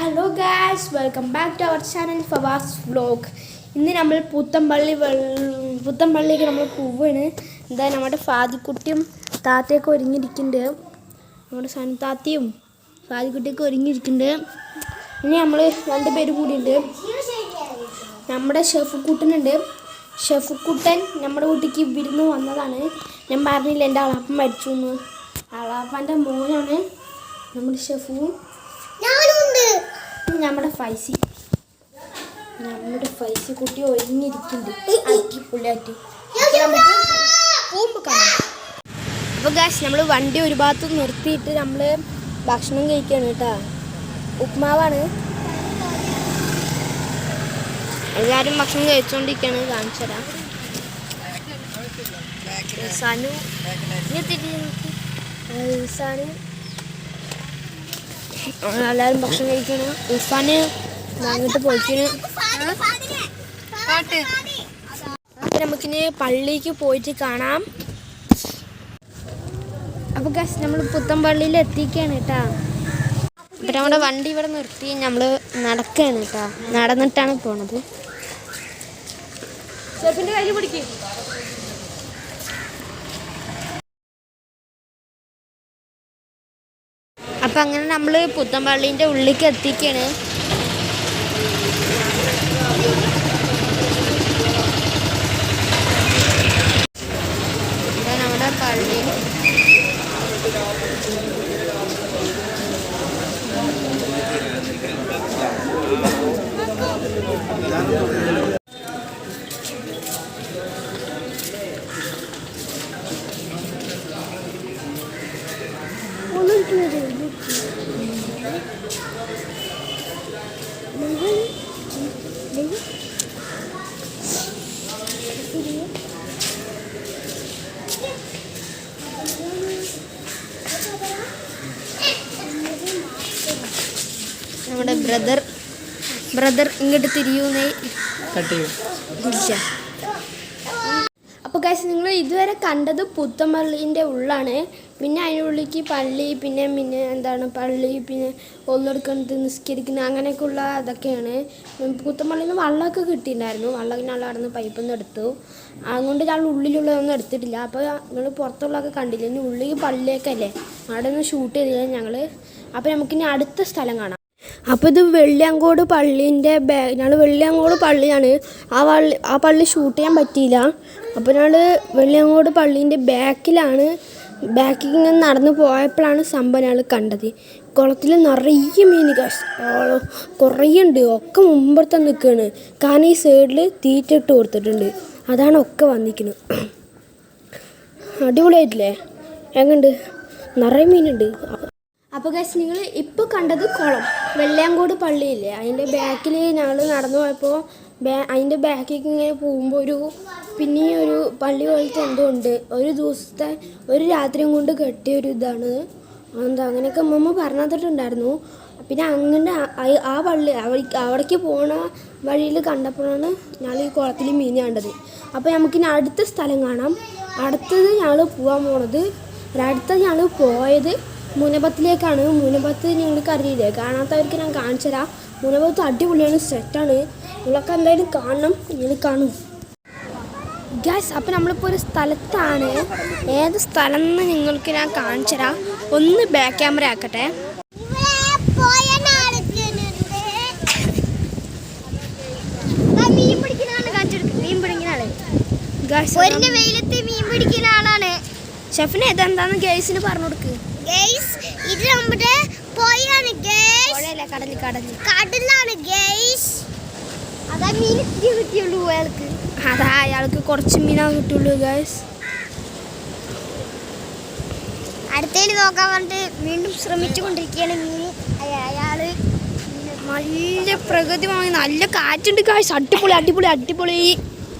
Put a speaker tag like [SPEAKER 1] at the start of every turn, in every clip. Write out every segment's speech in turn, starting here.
[SPEAKER 1] Hello guys welcome back to our channel Fawaz vlog ഇന്ന് നമ്മൾ പുത്തമ്പള്ളി പുത്തമ്പള്ളിക്ക് നമ്മൾ പോവാണ്. എന്താ നമ്മുടെ ഫാദിക്കുട്ടിയും താത്തയൊക്കെ ഒരുങ്ങിയിരിക്കുന്നുണ്ട്. നമ്മുടെ സൺ താത്തയും ഫാദിക്കുട്ടിയൊക്കെ ഒരുങ്ങിയിരിക്കുന്നുണ്ട്. ഇനി നമ്മൾ രണ്ട് പേര് കൂടിയുണ്ട്. നമ്മുടെ ഷെഫ് ഷെഫുക്കുട്ടൻ ഷെഫ് കുട്ടൻ നമ്മുടെ വീട്ടിലേക്ക് വിരുന്ന് വന്നതാണ്. ഞാൻ പറഞ്ഞില്ല എന്റെ അളാപ്പൻ മരിച്ചു എന്ന്. അളാപ്പന്റെ മോനാണ് നമ്മുടെ ഷെഫും നമ്മുടെ ഫൈസി. നമ്മുടെ ഫൈസി കുട്ടി ഒഴിഞ്ഞിരിക്കുന്നുണ്ട്. അടിപൊളിയായിട്ട്. കാണാം. അപ്പോൾ ഗാസ് നമ്മൾ വണ്ടി ഒരു ഭാഗത്ത് നിർത്തിയിട്ട് നമ്മൾ ഭക്ഷണം കഴിക്കുകയാണ് കേട്ടോ. ഉപ്മാവാണ്. എല്ലാരും ഭക്ഷണം കഴിച്ചുകൊണ്ടിരിക്കുകയാണ് കാണിച്ചു തരാം. സനു. സാനു. എല്ലാവരും ഭക്ഷണം കഴിക്കണം ഉഫാന് അങ്ങോട്ട് പോയിക്കണ് നമുക്കിനി പള്ളിക്ക് പോയിട്ട് കാണാം. അപ്പൊ ഗസ് നമ്മൾ പുത്തൻപള്ളിയിൽ എത്തിക്കാണ് കേട്ടാ. ഇപ്പൊ നമ്മുടെ വണ്ടി ഇവിടെ നിർത്തി നമ്മൾ നടക്കുകയാണ് കേട്ടാ. നടന്നിട്ടാണ് പോണത്. ചെറുപ്പിന്റെ കയ്യിൽ പിടിക്കും. അപ്പൊ അങ്ങനെ നമ്മൾ പുത്തൻപള്ളീന്റെ ഉള്ളിലേക്ക് എത്തിക്കാണ്. നമ്മുടെ പള്ളി നമ്മുടെ ബ്രദർ ബ്രദർ ഇങ്ങോട്ട് തിരിയൂന്നേ. ഇല്ല അപ്പോൾ കാശ് നിങ്ങൾ ഇതുവരെ കണ്ടത് പുത്തമ്പള്ളീന്റെ ഉള്ളാണ്. പിന്നെ അതിനുള്ളിലേക്ക് പള്ളി പിന്നെ പിന്നെ എന്താണ് പള്ളി പിന്നെ ഒന്നെടുക്കുന്നത് നിസ്കരിക്കുന്നത് അങ്ങനെയൊക്കെയുള്ള അതൊക്കെയാണ് പുത്തമ്പള്ളിയിൽ നിന്ന് വള്ളമൊക്കെ കിട്ടിയിട്ടുണ്ടായിരുന്നു. വെള്ളം ഞങ്ങൾ അവിടെ നിന്ന് പൈപ്പിൽ നിന്ന് എടുത്തു. അതുകൊണ്ട് ഞാൻ ഉള്ളിലുള്ളതൊന്നും എടുത്തിട്ടില്ല. അപ്പോൾ നിങ്ങൾ പുറത്തുള്ളതൊക്കെ കണ്ടില്ല? ഇനി ഉള്ളിൽ പള്ളിയൊക്കെ അല്ലേ? അവിടെ നിന്ന് ഷൂട്ട് ചെയ്തില്ല ഞങ്ങൾ അപ്പോൾ നമുക്കിനി അടുത്ത സ്ഥലം കാണാം. അപ്പോൾ ഇത് വെള്ളിയാങ്കോട് പള്ളീന്റെ ബാ ഞങ്ങൾ വെള്ളിയാങ്കോട് പള്ളിയാണ്. ആ പള്ളി ആ പള്ളി ഷൂട്ട് ചെയ്യാൻ പറ്റിയില്ല. അപ്പോൾ ഞങ്ങൾ വെള്ളിയാങ്കോട് പള്ളീന്റെ ബാക്കിലാണ് ബാക്കിൽ ഇങ്ങനെ നടന്നു പോയപ്പോഴാണ് സംഭവം ഞങ്ങൾ കണ്ടത്. കുളത്തിൽ നിറയെ മീൻ കുറേ ഉണ്ട് ഒക്കെ മുമ്പത്തെ നിൽക്കുകയാണ് കാരണം ഈ സൈഡിൽ തീറ്റ ഇട്ട് കൊടുത്തിട്ടുണ്ട്. അതാണ് ഒക്കെ വന്നിരിക്കുന്നത് അടിപൊളിയായിട്ടില്ലേ? എങ്ങുണ്ട് നിറയെ മീനുണ്ട് അപ്പോൾ ഗൈസ് നിങ്ങൾ ഇപ്പോൾ കണ്ടത് കുളം. വെള്ളയാങ്കോട് പള്ളിയില്ലേ? അതിന്റെ ബാക്കിൽ ഞങ്ങൾ നടന്നു പോയപ്പോൾ ബാ അതിന്റെ ബാക്കിലേക്ക് ഇങ്ങനെ പോകുമ്പോൾ ഒരു പിന്നെയും ഒരു പള്ളി പോലത്തെ എന്തോ ഉണ്ട്. ഒരു ദിവസത്തെ ഒരു രാത്രിയും കൊണ്ട് കെട്ടിയ ഒരു ഇതാണ്. എന്താ അങ്ങനെയൊക്കെ അമ്മമ്മ പറഞ്ഞു തന്നിട്ടുണ്ടായിരുന്നു പിന്നെ അങ്ങനെ ആ- പള്ളി അവിടേക്ക് അവിടേക്ക് പോണ വഴിയിൽ കണ്ടപ്പോഴാണ് ഞങ്ങൾ ഈ കുളത്തിൽ മീൻ കണ്ടത്. അപ്പോൾ നമുക്കിനി അടുത്ത സ്ഥലം കാണാം. അടുത്തത് ഞങ്ങൾ പോകാൻ പോണത് അടുത്തത് ഞങ്ങൾ പോയത് മുനപത്തിലേക്കാണ്. മുനപത്ത് നിങ്ങൾക്ക് അറിയില്ലേ കാണാത്തവർക്ക് ഞാൻ കാണിച്ചു തരാം മുനപത്ത് അടിപൊളിയാണ് സെറ്റാണ് നിങ്ങളൊക്കെ എന്തായാലും കാണണം. നിങ്ങൾ കാണും. ഗ്യാസ് അപ്പം നമ്മളിപ്പോൾ ഒരു സ്ഥലത്താണ്. ഏത് സ്ഥലം എന്ന് നിങ്ങൾക്ക് ഞാൻ കാണിച്ചു തരാം ഒന്ന് ബാക്ക് ക്യാമറ ആക്കട്ടെ.
[SPEAKER 2] മീൻ പിടിക്കുന്ന ആൾ മീൻ പിടിക്കുന്ന ആൾ
[SPEAKER 1] ഗ്യാസ്
[SPEAKER 2] ഒരിന്റെ വെയിലത്ത് മീൻ പിടിക്കുന്ന ആളാണ്.
[SPEAKER 1] ഷെഫിന് ഇതെന്താന്ന് ഗേസിന് പറഞ്ഞു കൊടുക്ക്
[SPEAKER 2] ഗൈസ് ഇത് നമ്മുടെ പോയാണ് ഗൈസ്
[SPEAKER 1] കടൽ കടൽ
[SPEAKER 2] കടലാണ് ഗൈസ് അതാ മീൻ കിട്ടിയുള്ളൂ അയാൾക്ക്.
[SPEAKER 1] അതാ അയാൾക്ക് കുറച്ച് മീനാ കിട്ടുള്ളൂ ഗായ്സ്.
[SPEAKER 2] അടുത്തേൽ നോക്കാൻ പറഞ്ഞിട്ട് വീണ്ടും ശ്രമിച്ചുകൊണ്ടിരിക്കുകയാണ് മീൻ. അയാൾ
[SPEAKER 1] നല്ല പ്രകൃതി വാങ്ങി നല്ല കാറ്റുണ്ട് ഗായ്സ്. അടിപൊളി അടിപൊളി അടിപൊളി.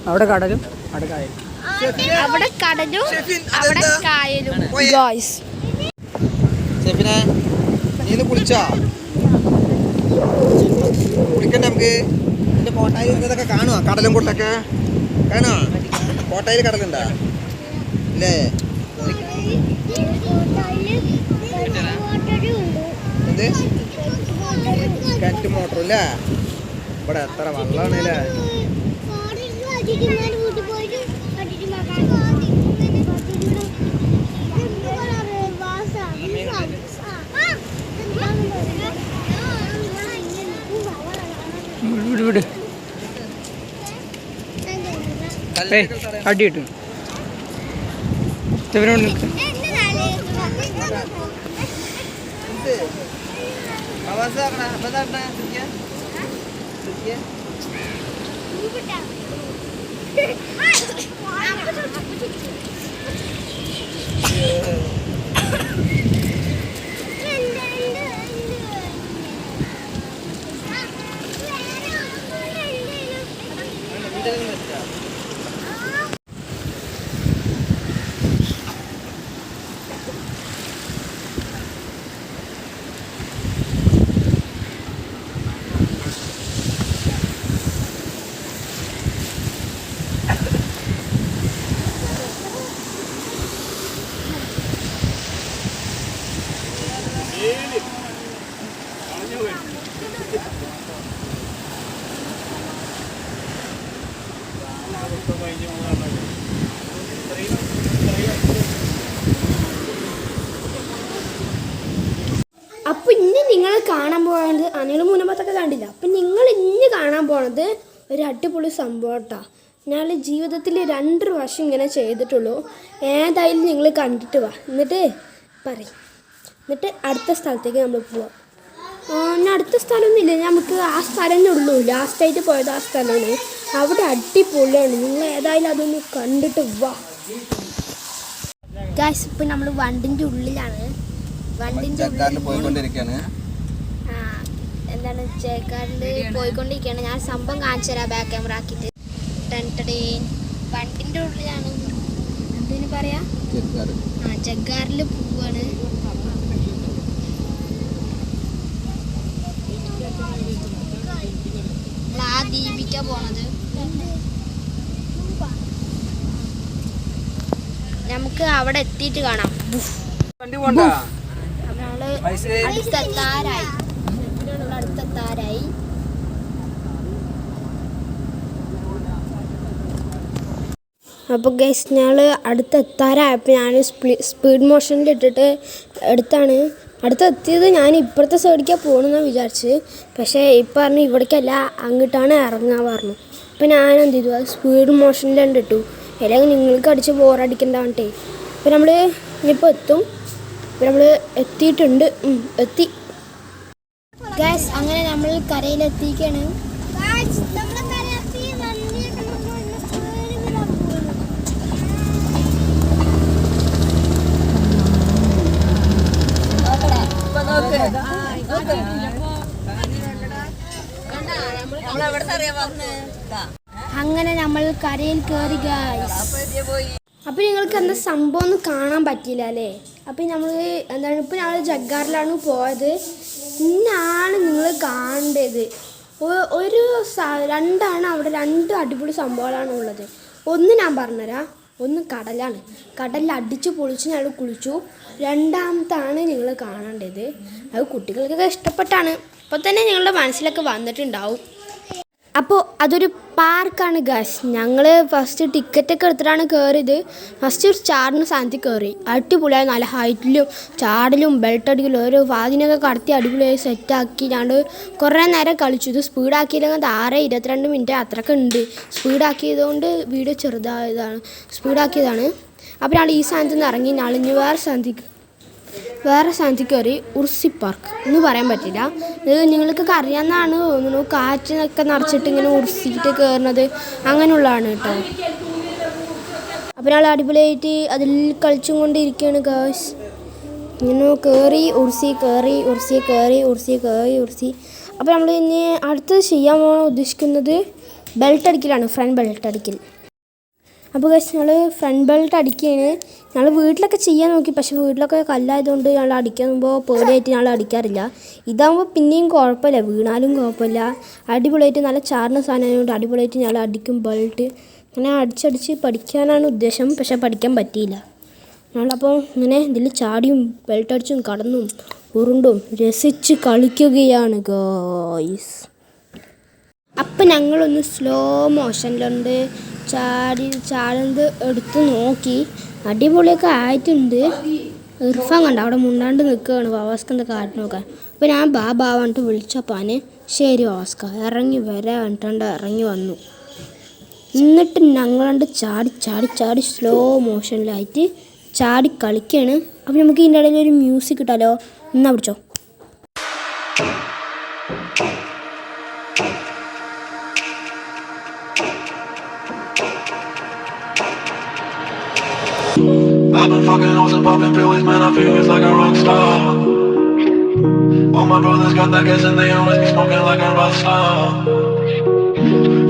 [SPEAKER 3] അവിടെ കടലും അവിടെ കായലും.
[SPEAKER 1] അവിടെ കടലും അവിടെ കായലും ഗായ്സ്.
[SPEAKER 4] ഷെഫിനെ കുളിച്ചാ? കുളിക്കണ്ട നമുക്ക്. എന്റെ കോട്ടായിൽ ഇതൊക്കെ കാണുമോ കടലും കൂട്ടൊക്കെ. കാണുമോ കോട്ടായിൽ കടലുണ്ടോ? അല്ലേ എന്ത്? കിണറ്റ് മോട്ടറും അല്ലേ? ഇവിടെ എത്ര വെള്ളമാണ്
[SPEAKER 3] ഏയ് അടി കിട്ടും ഇവരോട്
[SPEAKER 1] അപ്പൊ ഇന്ന് നിങ്ങൾ കാണാൻ പോകുന്നത് അനിൽ മൂന്നമ്പത്തൊക്കെ കണ്ടില്ല. അപ്പൊ നിങ്ങൾ ഇനി കാണാൻ പോണത് ഒരു അടിപൊളി സംഭവം ഞാൻ ജീവിതത്തിൽ രണ്ട് വർഷം ഇങ്ങനെ ചെയ്തിട്ടുള്ളൂ. ഏതായാലും നിങ്ങൾ കണ്ടിട്ട് വാ. എന്നിട്ട് പറയും. എന്നിട്ട് അടുത്ത സ്ഥലത്തേക്ക് നമ്മൾ പോവാം. ഇനി അടുത്ത സ്ഥലമൊന്നുമില്ല. നമുക്ക് ആ സ്ഥലം തന്നെ ഉള്ളൂ. ലാസ്റ്റായിട്ട് പോയത് ആ സ്ഥലമാണ്. അവിടെ അടിപൊളിയാണ്. നിങ്ങൾ ഏതായാലും അതൊന്ന് കണ്ടിട്ട് വാ. ഗായ്സ് ഇപ്പം നമ്മൾ വണ്ടിന്റെ ഉള്ളിലാണ്. വണ്ടിന്റെ
[SPEAKER 4] ചെക്കാറിൽ
[SPEAKER 1] ആ, എന്താണ്? ചേക്കാരിൽ പോയിക്കൊണ്ടിരിക്കുകയാണ്. ഞാൻ സംഭവം കാണിച്ചു തരാം ബാക്ക് ക്യാമറ ആക്കിയിട്ട്. വണ്ടിന്റെ ഉള്ളിലാണ്. എന്തിനു പറയാ? ആ ചെക്കാറിൽ പോവാണ്. നമ്മൾ ആ ദീപിക്ക പോണത്. നമുക്ക് അവിടെ എത്തിയിട്ട് കാണാം. നമ്മൾ അടുത്തെത്താറായി. അടുത്തെത്താറായി. അപ്പോൾ ഗൈസ് ഞങ്ങൾ അടുത്തെത്താറായപ്പോൾ ഞാൻ സ്പീഡ് മോഷനിൽ ഇട്ടിട്ട് എടുത്താണ്. അടുത്തെത്തിയത് ഞാൻ ഇപ്പുറത്തെ സൈഡിലേക്കാണ് പോകണമെന്നാണ് വിചാരിച്ച്. പക്ഷേ ഇപ്പം പറഞ്ഞു ഇവിടേക്കല്ല അങ്ങോട്ടാണ് ഇറങ്ങാൻ പറഞ്ഞു. അപ്പോൾ ഞാൻ എന്ത് ചെയ്തു? അത് സ്പീഡ് മോഷനിലുണ്ട് ഇട്ടു അല്ലെങ്കിൽ നിങ്ങൾക്ക് അടിച്ച് ബോറടിക്കണ്ടാവട്ടെ ഇപ്പം നമ്മൾ ഇനിയിപ്പോൾ എത്തും. ഇപ്പം നമ്മൾ എത്തിയിട്ടുണ്ട്. എത്തി. ഗ്യാസ് അങ്ങനെ നമ്മൾ കരയിലെത്തിക്കാണ് അങ്ങനെ നമ്മൾ കരയിൽ കയറി അപ്പൊ നിങ്ങൾക്ക് എന്താ സംഭവം ഒന്നും കാണാൻ പറ്റിയില്ല അല്ലേ? അപ്പൊ നമ്മൾ എന്താണ് ഇപ്പൊ ഞങ്ങൾ ജഗ്ഗാറിലാണ് പോയത്. ഇന്നാണ് നിങ്ങൾ കാണേണ്ടത്. ഒരു രണ്ടാണ് അവിടെ രണ്ട് അടിപൊളി സംഭവങ്ങളാണ് ഉള്ളത്. ഒന്ന് ഞാൻ പറഞ്ഞുതരാം. ഒന്ന് കടലാണ്. കടലിൽ അടിച്ച് പൊളിച്ച് ഞങ്ങൾ കുളിച്ചു. രണ്ടാമത്താണ് ഞങ്ങൾ കാണേണ്ടത്. അത് കുട്ടികൾക്കൊക്കെ ഇഷ്ടപ്പെട്ടാണ്. അപ്പോൾ തന്നെ ഞങ്ങളുടെ മനസ്സിലൊക്കെ വന്നിട്ടുണ്ടാവും. അപ്പോൾ അതൊരു പാർക്കാണ് ഗാസ് ഞങ്ങൾ ഫസ്റ്റ് ടിക്കറ്റൊക്കെ എടുത്തിട്ടാണ് കയറിയത് ഫസ്റ്റ് ഒരു ചാടിന് സ്ഥാനത്ത് കയറി അടിപൊളിയായി നല്ല ഹൈറ്റിലും ചാടിലും ബെൽറ്റ് അടിക്കലും ഓരോ വാതിനൊക്കെ കടത്തി അടിപൊളിയായി സെറ്റാക്കി ഞങ്ങൾ കുറേ നേരം കളിച്ചു. ഇത് സ്പീഡാക്കിയില്ലെങ്കിൽ ആറ് ഇരുപത്തിരണ്ട് മിനിറ്റ് അത്രയൊക്കെ ഉണ്ട്. സ്പീഡാക്കിയതുകൊണ്ട് വീഡിയോ ചെറുതായതാണ്. സ്പീഡാക്കിയതാണ് അപ്പോൾ ഞങ്ങൾ ഈ സ്ഥാനത്ത് നിന്ന് ഇറങ്ങി. ഞങ്ങൾ ഇനി വേറെ സ്ഥാനത്തേക്ക് വേറെ സ്ഥാനത്ത് കയറി ഉർസി പാർക്ക്. എന്ന് പറയാൻ പറ്റില്ല. ഇത് നിങ്ങൾക്കൊക്കെ അറിയാവുന്നതാണ് തോന്നുന്നു. കാറ്റിനൊക്കെ നിറച്ചിട്ട് ഇങ്ങനെ ഉർസിയിട്ട് കയറുന്നത്. അങ്ങനെയുള്ളതാണ് കേട്ടോ. അപ്പോൾ ഞങ്ങൾ അടിപൊളിയായിട്ട് അതിൽ കളിച്ചും കൊണ്ടിരിക്കുകയാണ് ഗേൾസ് ഇങ്ങനെ കയറി ഉർസി കയറി ഉർസി കയറി ഉർസി കയറി ഉർസി. അപ്പോൾ നമ്മൾ ഇനി അടുത്തത് ചെയ്യാൻ പോകാൻ ഉദ്ദേശിക്കുന്നത് ബെൽറ്റ് അടിക്കലാണ് ഫ്രണ്ട് ബെൽറ്റ് അടിക്കൽ. അപ്പോൾ കഴിച്ച് ഞങ്ങൾ ഫ്രണ്ട് ബെൽറ്റ് അടിക്കുകയാണ്. ഞങ്ങൾ വീട്ടിലൊക്കെ ചെയ്യാൻ നോക്കി. പക്ഷേ വീട്ടിലൊക്കെ കല്ലായതുകൊണ്ട് ഞങ്ങൾ അടിക്കുമ്പോൾ പേടിയായിട്ട് ഞങ്ങൾ അടിക്കാറില്ല. ഇതാകുമ്പോൾ പിന്നെയും കുഴപ്പമില്ല. വീണാലും കുഴപ്പമില്ല. അടിപൊളിയായിട്ട് നല്ല ചാർന്ന സാധനമായതുകൊണ്ട് അടിപൊളിയായിട്ട് ഞങ്ങൾ അടിക്കും ബെൽറ്റ് അങ്ങനെ അടിച്ചടിച്ച് പഠിക്കാനാണ് ഉദ്ദേശം. പക്ഷേ പഠിക്കാൻ പറ്റിയില്ല. ഞങ്ങളപ്പോൾ ഇങ്ങനെ ഇതിൽ ചാടിയും ബെൽറ്റ് അടിച്ചും കടന്നും ഉരുണ്ടും രസിച്ച് കളിക്കുകയാണ് ഗോയ്സ് അപ്പം ഞങ്ങളൊന്ന് സ്ലോ മോഷനിലുണ്ട് ചാടി ചാടുന്നത് എടുത്ത് നോക്കി. അടിപൊളിയൊക്കെ ആയിട്ടുണ്ട്. ഇർഫാൻ കണ്ട അവിടെ മുണ്ടാണ്ട് നിൽക്കുകയാണ് വാവാസ്കന്റെ കാറ്റ് നോക്കാൻ അപ്പോൾ ഞാൻ ബാ ബാ പറഞ്ഞിട്ട് വിളിച്ചപ്പാന് ശരി വാവാസ്ക ഇറങ്ങി വരാൻ പറഞ്ഞിട്ടുണ്ട് ഇറങ്ങി വന്നു. എന്നിട്ട് ഞങ്ങളണ്ട് ചാടി ചാടി ചാടി സ്ലോ മോഷനിലായിട്ട് ചാടി കളിക്കുകയാണ് അപ്പോൾ നമുക്ക് ഇതിന്റെ ഇടയിൽ ഒരു മ്യൂസിക് കിട്ടാലോ എന്നാ പിടിച്ചോ?
[SPEAKER 5] I've been fucking hoes and popping pills, man, I feel it's like a rock star. All my brothers got that gas and they always be smoking like a rock star.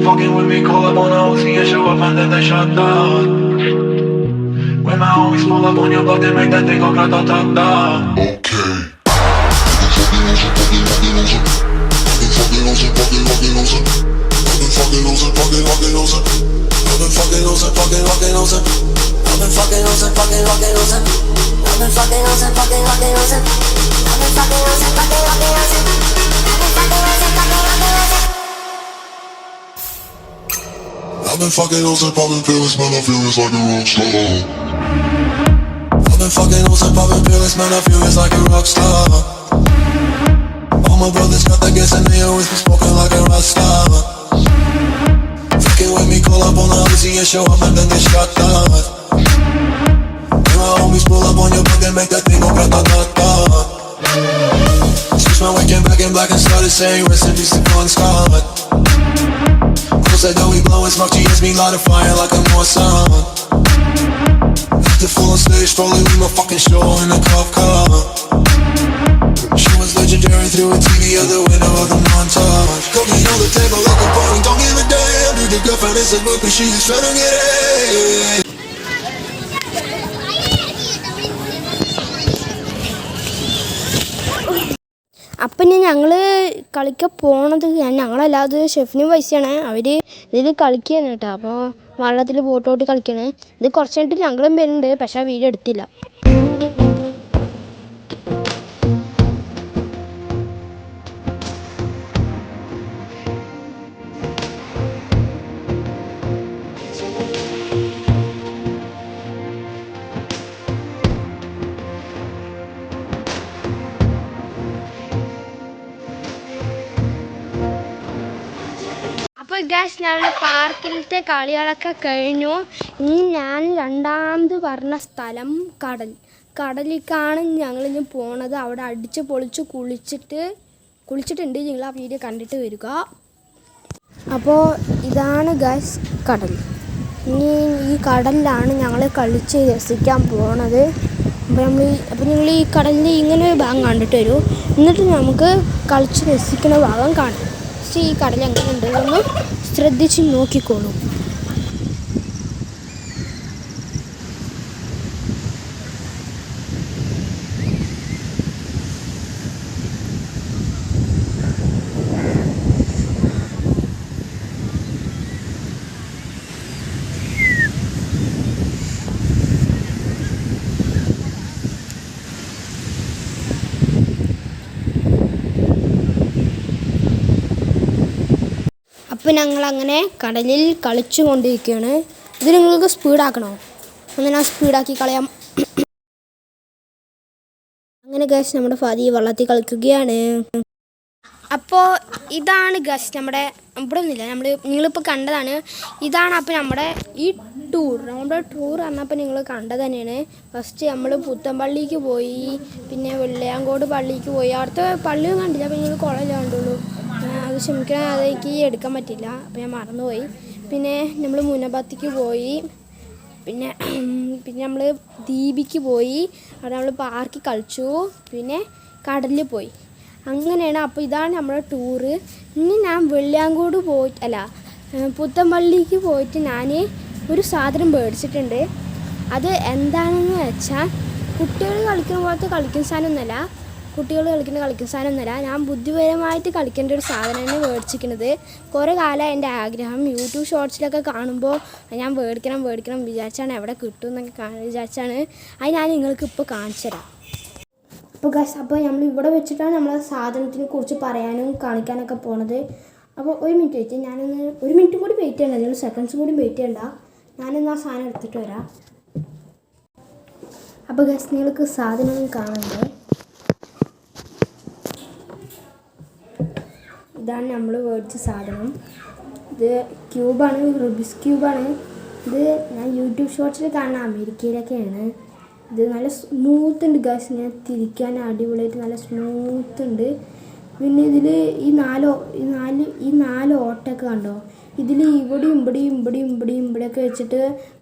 [SPEAKER 5] Fucking with me, call up on a OC and show up and then they shut down. When my homies pull up on your block, they make that thing go grata-ta-ta.
[SPEAKER 6] I've been fucking been fucking
[SPEAKER 5] on fucking, fucking. I've been fucking on some, fucking, fucking. I've been fucking on fucking, fucking. I've been fucking on fucking, fucking. I've been fucking on
[SPEAKER 6] popping pills, man. I feel it's like a rock star.
[SPEAKER 5] I've been fucking on some, popping pills, man. I feel it's like a rock star. All my brothers got that gas and they always be smoking like a rock star. Fucking with me, call up on the Uzi and show up and then they shot down. Homies pull up on your block and make that thing go grata-ta-ta. Switch my weekend back in black and started saying rest in peace to Con Scott. Close that door, we blowing smoke, hits me light a fire like a more sun. The full on stage, rolling with my fucking show in a cop car. She was legendary through a TV out the window of the montage. Cooking on the table like a party, don't give a damn. Dude, the girlfriend is a book, but she's trying to get it.
[SPEAKER 1] അപ്പം ഇനി ഞങ്ങൾ കളിക്കാൻ പോണത് ഞങ്ങളല്ലാതെ ഷെഫിനും പൈസയാണ്. അവർ ഇതിൽ കളിക്കുകയാണ് കേട്ടോ. അപ്പോൾ വള്ളത്തിൽ ബോട്ടോട്ട് കളിക്കണേ. ഇത് കുറച്ച് കഴിഞ്ഞിട്ട് ഞങ്ങളും വരുന്നുണ്ട്. പക്ഷേ ആ വീഡിയോ എടുത്തില്ല. ഞങ്ങളുടെ പാർക്കിലത്തെ കളികളൊക്കെ കഴിഞ്ഞു. ഇനി ഞാൻ രണ്ടാമത് പറഞ്ഞ സ്ഥലം കടൽ. കടലിലേക്കാണ് ഞങ്ങളിനി പോണത്. അവിടെ അടിച്ച് പൊളിച്ച് കുളിച്ചിട്ട് കുളിച്ചിട്ടുണ്ട്. നിങ്ങൾ ആ വീഡിയോ കണ്ടിട്ട് വരിക. അപ്പോൾ ഇതാണ് ഗ്യാസ് കടൽ. ഇനി ഈ കടലിലാണ് ഞങ്ങൾ കളിച്ച് രസിക്കാൻ പോണത്. അപ്പോൾ നമ്മൾ അപ്പോൾ നിങ്ങൾ ഈ കടലിന്റെ ഇങ്ങനെ ഒരു ഭാഗം കണ്ടിട്ട് വരൂ. എന്നിട്ട് നമുക്ക് കളിച്ച് രസിക്കുന്ന ഭാഗം കാണാം. പക്ഷേ ഈ കടൽ എങ്ങനെ എന്ന് ശ്രദ്ധിച്ച് നോക്കിക്കോളൂ അപ്പോൾ ഞങ്ങൾ അങ്ങനെ കടലിൽ കളിച്ചു കൊണ്ടിരിക്കുകയാണ് ഇത് നിങ്ങൾക്ക് സ്പീഡാക്കണോ? അങ്ങനെ ആ സ്പീഡാക്കി കളയാം. അങ്ങനെ ഗസ് നമ്മുടെ ഫാദി വള്ളത്തിൽ കളിക്കുകയാണ്. അപ്പോൾ ഇതാണ് ഗസ് നമ്മുടെ ഇവിടെ ഒന്നുമില്ല. നമ്മൾ നിങ്ങളിപ്പോൾ കണ്ടതാണ്. ഇതാണ് അപ്പോൾ നമ്മുടെ ഈ ടൂർ നമ്മുടെ ടൂർ പറഞ്ഞപ്പോൾ നിങ്ങൾ കണ്ടത് തന്നെയാണ്. ഫസ്റ്റ് നമ്മൾ പുത്തമ്പള്ളിക്ക് പോയി പിന്നെ വെള്ളയാങ്കോട് പള്ളിക്ക് പോയി. അവിടുത്തെ പള്ളിയും കണ്ടില്ല അപ്പോൾ നിങ്ങൾ കുളമല്ലേ കണ്ടുള്ളൂ? ക്ഷമിക്കണം അതെനിക്ക് എടുക്കാൻ പറ്റില്ല അപ്പോൾ ഞാൻ മറന്നുപോയി. പിന്നെ നമ്മൾ മുനബത്തിക്ക് പോയി. പിന്നെ പിന്നെ നമ്മൾ ദീപിക്ക് പോയി. അവിടെ നമ്മൾ പാർക്കിൽ കളിച്ചു. പിന്നെ കടലിൽ പോയി. അങ്ങനെയാണ്. അപ്പോൾ ഇതാണ് നമ്മുടെ ടൂറ് ഇനി ഞാൻ വെള്ളിയാങ്കോട് പോയിട്ട് അല്ല പുത്തമ്പള്ളിക്ക് പോയിട്ട് ഞാൻ ഒരു സാധനം മേടിച്ചിട്ടുണ്ട്. അത് എന്താണെന്ന് വെച്ചാൽ കുട്ടികൾ കളിക്കുന്ന പോലത്തെ കളിക്കുന്ന സാധനമൊന്നുമല്ല. കുട്ടികൾ കളിക്കുന്ന കളിക്കുന്ന സാധനമൊന്നുമല്ല. ഞാൻ ബുദ്ധിപരമായിട്ട് കളിക്കേണ്ട ഒരു സാധനമാണ് മേടിച്ചിരിക്കുന്നത്. കുറേ കാലമായി എന്റെ ആഗ്രഹം യൂട്യൂബ് ഷോർട്സിലൊക്കെ കാണുമ്പോൾ ഞാൻ മേടിക്കണം മേടിക്കണം വിചാരിച്ചാണ് എവിടെ കിട്ടും എന്നൊക്കെ വിചാരിച്ചാണ്. അത് ഞാൻ നിങ്ങൾക്ക് ഇപ്പോൾ കാണിച്ചു തരാം. അപ്പോൾ ഗസ് അപ്പോൾ നമ്മൾ ഇവിടെ വെച്ചിട്ടാണ് നമ്മൾ സാധനത്തിനെ കുറിച്ച് പറയാനും കാണിക്കാനൊക്കെ പോണത്. അപ്പോൾ ഒരു മിനിറ്റ് വെയിറ്റ് ഞാനൊന്ന് ഒരു മിനിറ്റ് കൂടി വെയിറ്റ് ചെയ്യണ്ട നിങ്ങൾ സെക്കൻഡ്സ് കൂടി വെയിറ്റ് ചെയ്യണ്ട. ഞാനൊന്ന് ആ സാധനം എടുത്തിട്ട് വരാം. അപ്പോൾ ഗസ് നിങ്ങൾക്ക് സാധനം കാണണ്ടേ ഇതാണ് നമ്മൾ മേടിച്ച സാധനം. ഇത് ക്യൂബാണ് റുബിസ് ക്യൂബാണ്. ഇത് ഞാൻ യൂട്യൂബ് ഷോർട്സിൽ കാണുന്ന അമേരിക്കയിലൊക്കെയാണ്. ഇത് നല്ല സ്മൂത്ത് ഉണ്ട് ഗസ് ഇങ്ങനെ തിരിക്കാൻ അടിപൊളിയായിട്ട് നല്ല സ്മൂത്ത് ഉണ്ട് പിന്നെ ഇതിൽ ഈ നാലോ ഈ നാല് ഈ നാല് ഓട്ടൊക്കെ കണ്ടോ? ഇതിൽ ഇവിടെയും ഇവിടെയും ഇവിടെയും ഇവിടെയും ഇവിടെയൊക്കെ വെച്ചിട്ട്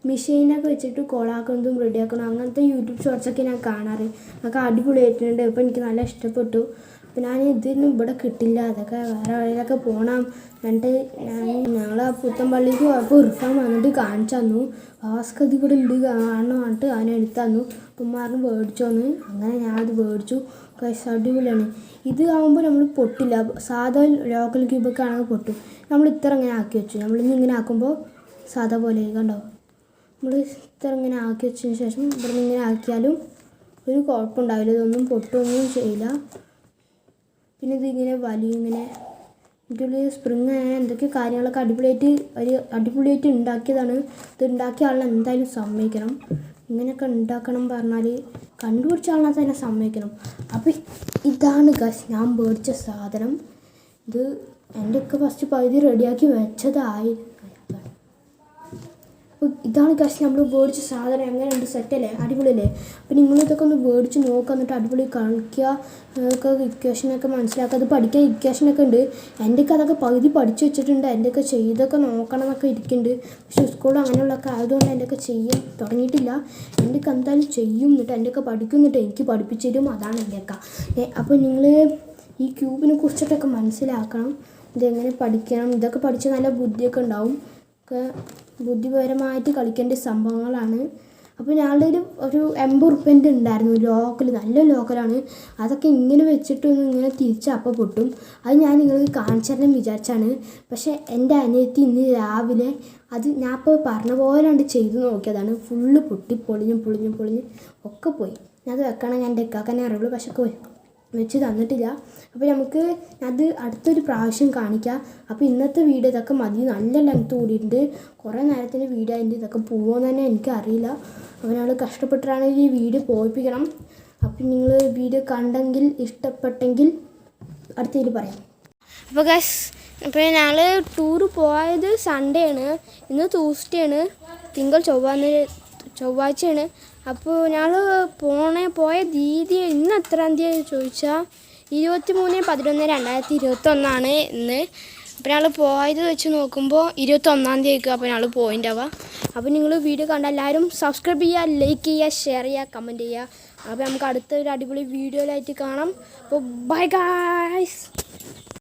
[SPEAKER 1] മെഷീനൊക്കെ വെച്ചിട്ട് കോളാക്കുന്നതും റെഡിയാക്കുന്നതും അങ്ങനത്തെ യൂട്യൂബ് ഷോർട്സൊക്കെ ഞാൻ കാണാറ്. അതൊക്കെ അടിപൊളിയായിട്ടുണ്ട്. അപ്പോൾ എനിക്ക് നല്ല ഇഷ്ടപ്പെട്ടു. അപ്പോൾ ഞാൻ ഇതൊന്നും ഇവിടെ കിട്ടില്ല. അതൊക്കെ വേറെ വഴിയിലൊക്കെ പോകണം എന്നിട്ട് ഞാൻ ഞങ്ങൾ ആ പുത്തൻപള്ളിക്ക് പോയപ്പോൾ ഇർഫാൻ വന്നിട്ട് കാണിച്ചു തന്നു. വാസ്ക് ഇത് ഇവിടെ ഉണ്ട് കാണണം പറഞ്ഞിട്ട് അവനെ എടുത്തു തന്നു. അപ്പം പറഞ്ഞ് മേടിച്ചു വന്ന് അങ്ങനെ ഞാനത് മേടിച്ചു. കൈസ് അടിപൊളിയാണ്. ഇത് ആകുമ്പോൾ നമ്മൾ പൊട്ടില്ല. സാധാ ലോക്കൽ ക്യൂബൊക്കെ ആണെങ്കിൽ പൊട്ടും. നമ്മൾ ഇത്ര ഇങ്ങനെ ആക്കി വെച്ചു. നമ്മളിന്ന് ഇങ്ങനെ ആക്കുമ്പോൾ സാധാ പോലെ കണ്ടോ? നമ്മൾ ഇത്ര ഇങ്ങനെ ആക്കി വെച്ചതിന് ശേഷം ഇവിടെ നിന്ന് ഇങ്ങനെ ആക്കിയാലും ഒരു കുഴപ്പമുണ്ടാവില്ല. ഇതൊന്നും പൊട്ടൊന്നും ചെയ്യില്ല. പിന്നെ ഇതിങ്ങനെ വലിയ ഇങ്ങനെ ഇതിൽ സ്പ്രിങ് എന്തൊക്കെ കാര്യങ്ങളൊക്കെ അടിപൊളിയായിട്ട് ഒരു അടിപൊളിയായിട്ട് ഉണ്ടാക്കിയതാണ്. ഇത് ഉണ്ടാക്കിയ ആളിനെ എന്തായാലും സമ്മതിക്കണം. ഇങ്ങനെയൊക്കെ ഉണ്ടാക്കണം പറഞ്ഞാൽ കണ്ടുപിടിച്ച ആളിനെ തന്നെ സമ്മതിക്കണം. അപ്പോൾ ഇതാണ് ഗസ് ഞാൻ മേടിച്ച സാധനം. ഇത് എന്റെയൊക്കെ ഫസ്റ്റ് പകുതി റെഡിയാക്കി വെച്ചതായി. ഇതാണ് കാശ് നമ്മൾ മേടിച്ച സാധനം. എങ്ങനെയുണ്ട്? സെറ്റല്ലേ അടിപൊളിയല്ലേ? അപ്പോൾ നിങ്ങൾ ഇതൊക്കെ ഒന്ന് മേടിച്ച് നോക്കുക എന്നിട്ട് അടിപൊളി കളിക്കുക അതൊക്കെ ഇക്വേഷനൊക്കെ മനസ്സിലാക്കുക. അത് പഠിക്കാൻ ഇക്വേഷനൊക്കെ ഉണ്ട്. എന്റെയൊക്കെ അതൊക്കെ പകുതി പഠിച്ചു വെച്ചിട്ടുണ്ട്. എന്റെയൊക്കെ ചെയ്തൊക്കെ നോക്കണം എന്നൊക്കെ ഇരിക്കുന്നുണ്ട്. പക്ഷേ സ്കൂളിൽ അങ്ങനെയുള്ളതൊക്കെ ആയതുകൊണ്ട് എന്റെയൊക്കെ ചെയ്യാൻ തുടങ്ങിയിട്ടില്ല. എന്റെയൊക്കെ എന്തായാലും ചെയ്യും. എന്നിട്ട് എന്റെയൊക്കെ പഠിക്കും. എന്നിട്ട് എനിക്ക് പഠിപ്പിച്ചു തരും. അതാണ് എന്റെയൊക്കെ അപ്പോൾ നിങ്ങൾ ഈ ക്യൂബിനെ കുറിച്ചിട്ടൊക്കെ മനസ്സിലാക്കണം. ഇതെങ്ങനെ പഠിക്കണം? ഇതൊക്കെ പഠിച്ചാൽ നല്ല ബുദ്ധിയൊക്കെ ഉണ്ടാവും. ഒക്കെ ബുദ്ധിപരമായിട്ട് കളിക്കേണ്ട സംഭവങ്ങളാണ്. അപ്പോൾ ഞങ്ങളുടെ ഒരു ഒരു എൺപത് റുപ്യന്റെ ഉണ്ടായിരുന്നു ലോക്കൽ നല്ല ലോക്കലാണ്. അതൊക്കെ ഇങ്ങനെ വെച്ചിട്ടൊന്ന് ഇങ്ങനെ തിരിച്ച് അപ്പം പൊട്ടും. അത് ഞാൻ നിങ്ങൾക്ക് കാണിച്ചു തരണം വിചാരിച്ചാണ്. പക്ഷേ എന്റെ അനിയത്തി ഇന്ന് രാവിലെ അത് ഞാൻ ഇപ്പോൾ പറഞ്ഞ പോലെ ചെയ്ത് നോക്കിയതാണ്. ഫുള്ള് പൊട്ടി പൊളിഞ്ഞും പൊളിഞ്ഞും പൊളിഞ്ഞ് ഒക്കെ പോയി. ഞാൻ അത് വെക്കണം എന്റെ ഇക്കാക്കനെ അറിയുള്ളൂ. പക്ഷെ ഒക്കെ വെച്ച് തന്നിട്ടില്ല. അപ്പോൾ നമുക്ക് അത് അടുത്തൊരു പ്രാവശ്യം കാണിക്കാം. അപ്പോൾ ഇന്നത്തെ വീഡിയോ ഇതൊക്കെ മതി. നല്ല ലെങ്ത് കൂടിയിട്ടുണ്ട്. കുറേ നേരത്തിന് വീഡിയോ അതിന്റെ ഇതൊക്കെ പോകുമെന്ന് തന്നെ എനിക്കറിയില്ല അപ്പോൾ ഞങ്ങൾ കഷ്ടപ്പെട്ടിട്ടാണെങ്കിൽ ഈ വീഡിയോ പോയിപ്പിക്കണം. അപ്പം നിങ്ങൾ വീഡിയോ കണ്ടെങ്കിൽ ഇഷ്ടപ്പെട്ടെങ്കിൽ അടുത്തതിൽ പറയാം. അപ്പോൾ ഗസ് അപ്പോൾ ഞങ്ങൾ ടൂറ് പോയത് സൺഡേ ആണ്. ഇന്ന് ട്യൂസ്ഡേ ആണ്. തിങ്കൾ ചൊവ്വാന്ന് ചൊവ്വാഴ്ചയാണ്. അപ്പോൾ ഞങ്ങൾ പോണേ പോയ തീയതി ഇന്ന് എത്രാം തീയതി ചോദിച്ചാൽ ഇരുപത്തി മൂന്ന് പതിനൊന്ന് രണ്ടായിരത്തി ഇരുപത്തൊന്നാണ് ഇന്ന്. അപ്പോൾ ഞങ്ങൾ പോയത് വെച്ച് നോക്കുമ്പോൾ ഇരുപത്തൊന്നാം തീയതി അപ്പോൾ ഞങ്ങൾ പോയിന്റ് ആവുക അപ്പോൾ നിങ്ങൾ വീഡിയോ കണ്ട എല്ലാവരും സബ്സ്ക്രൈബ് ചെയ്യുക ലൈക്ക് ചെയ്യുക ഷെയർ ചെയ്യുക കമന്റ് ചെയ്യുക അപ്പോൾ നമുക്ക് അടുത്ത ഒരു അടിപൊളി വീഡിയോയിലായിട്ട് കാണാം. അപ്പോൾ ബൈ ഗായ്സ്